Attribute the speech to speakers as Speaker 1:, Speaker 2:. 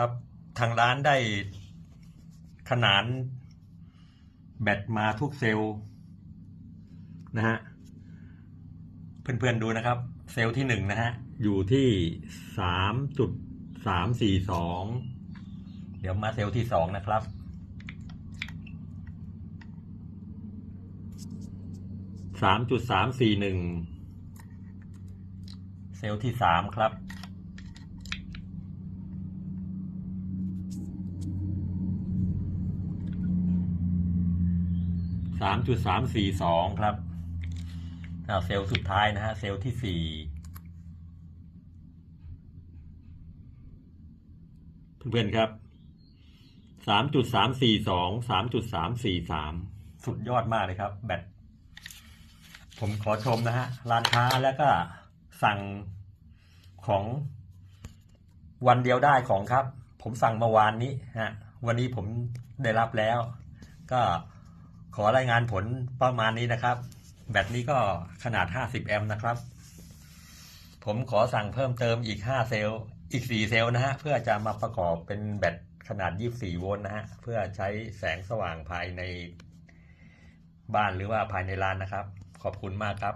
Speaker 1: ครับ ทางร้านได้ขนานแบตมาทุกเซลล์นะฮะเพื่อนๆดูนะครับ เซลล์ที่หนึ่งนะฮะ อยู่ที่สามจุดสามสี่สองเดี๋ยวมาเซลล์ที่สองนะครับสามจุดสามสี่หนึ่งเซลล์ที่สามครับ สามจุดสามสี่สองครับเซลล์สุดท้ายนะฮะ เซลล์ที่สี่เพื่อนๆครับสามจุดสามสี่สองสามจุดสามสี่สามสุดยอดมากเลยครับ แบต ผมขอชมนะฮะ ร้านค้าแล้วก็สั่งของวันเดียวได้ของครับ ผมสั่งเมื่อวานนี้ฮะ วันนี้ผมได้รับแล้ว ก็ ขอรายงานผลประมาณนี้นะครับ แบตนี้ก็ขนาด 50 แอมป์นะครับ ผมขอสั่งเพิ่มเติมอีก 5 เซลล์ อีก 4 เซลล์นะฮะ เพื่อจะมาประกอบเป็นแบตขนาด 24 โวลต์นะฮะ เพื่อใช้แสงสว่างภายในบ้านหรือว่าภายในร้านนะครับ ขอบคุณมากครับ